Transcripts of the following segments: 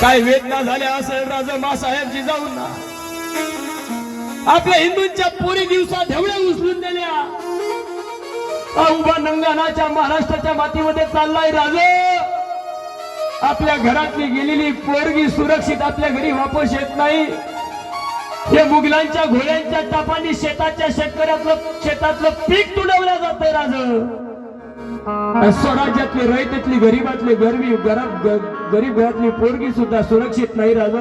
काय वेदना झाल्या असेल राजा मासाहेबजी जाऊन ना. आपल्या हिंदूंच्या पोरी दिवसा ढेवळ्या उचलून दिल्या. हा उभा नंगानाच्या महाराष्ट्राच्या मातीमध्ये चाललाय राज. आपल्या घरातली गेलेली पोरगी सुरक्षित आपल्या घरी वापस येत नाही. हे मुघलांच्या घोड्यांच्या तापाने शेताच्या शेतकऱ्यातलं शेतातलं पीक तुडवलं जातंय राज. स्वराज्यातली रयतेतली गरीबातली गरबी गरब गरीब घरातली पोरगी सुद्धा सुरक्षित नाही राजा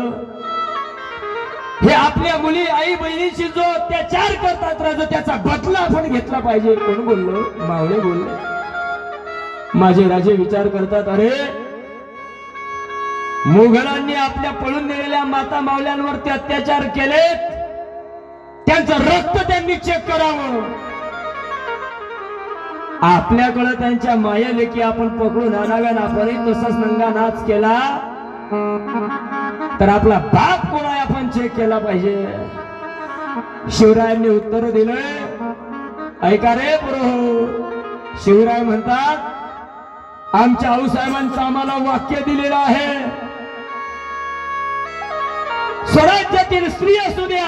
हे आपल्या मुली आई बहिणीशी जो अत्याचार करतात राज त्याचा बदला आपण घेतला पाहिजे. कोण बोललो? मावळे बोलले. माझे राजे विचार करतात अरे मुघलांनी आपल्या पळून नेलेल्या माता मावल्यांवरती अत्याचार केलेत. त्यांचं रक्त त्यांनी चेक करावं. आपल्याकडं त्यांच्या मायालेकी आपण पकडून आणाव्या ना आपणही तसाच नंगा नाच केला. तर आपला बाप कोण आहे आपण चेक केला पाहिजे? शिवरायांनी उत्तर दिलंय. ऐका रे पुरो शिवराय म्हणतात आमच्या आऊसाहेबांचं आम्हाला वाक्य दिलेलं आहे. स्वराज्यातील स्त्री असू द्या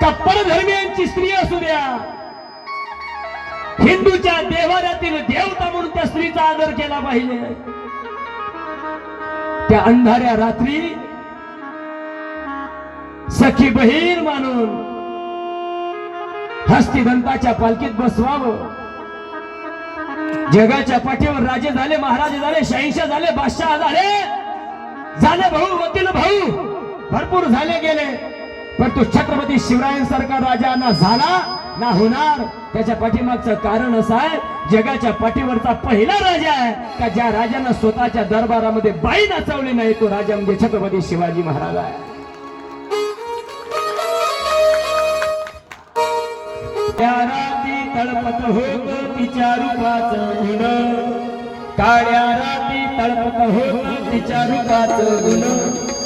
का परधर्मियांची स्त्री असू द्या हिंदूच्या देवाऱ्यातील देवता म्हणून त्या स्त्रीचा आदर केला पाहिजे. त्या अंधाऱ्या रात्री सखी बहीण मानून हस्तिदंताच्या पालखीत बसवावं. जगाच्या पाठीवर राजे झाले महाराजे झाले शहिंशा झाले बादशाह झाले झाले भाऊ वकील भाऊ भरपूर झाले गेले. पण तो छत्रपती शिवरायांसारखा राजा ना झाला ना होणार. त्याच्या पाठीमागचं कारण असं आहे जगाच्या पाठीवरचा पहिला राजा आहे का ज्या राजानं स्वतःच्या दरबारामध्ये बाई नाचवली नाही तो राजा म्हणजे छत्रपती शिवाजी महाराज आहे. त्या राती तळपत होत तिच्या रूपाचं गुण. काळ्या राती तळपत होत तिच्या रूपाचं गुण.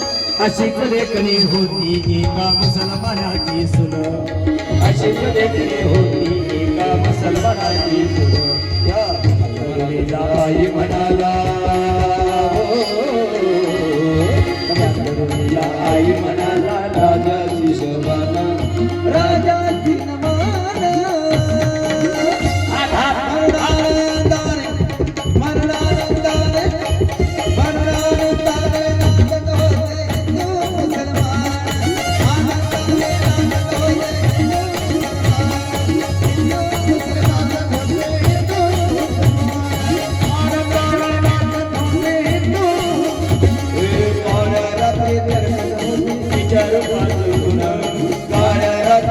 अशी कलेकणी होती एका मुसलमानाची सुन अशी कलेकणी होती एका मुसलमानाची सुन त्या बाई म्हणाला आई म्हणाला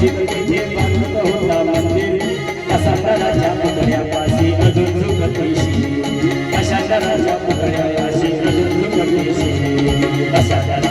शिव तिथे बांधत होता मंदिर कसा दराच्या पुतळ्यापाशी अजून झुकते शिव कशा दराच्या पुतळ्यापाशी अजून झुकते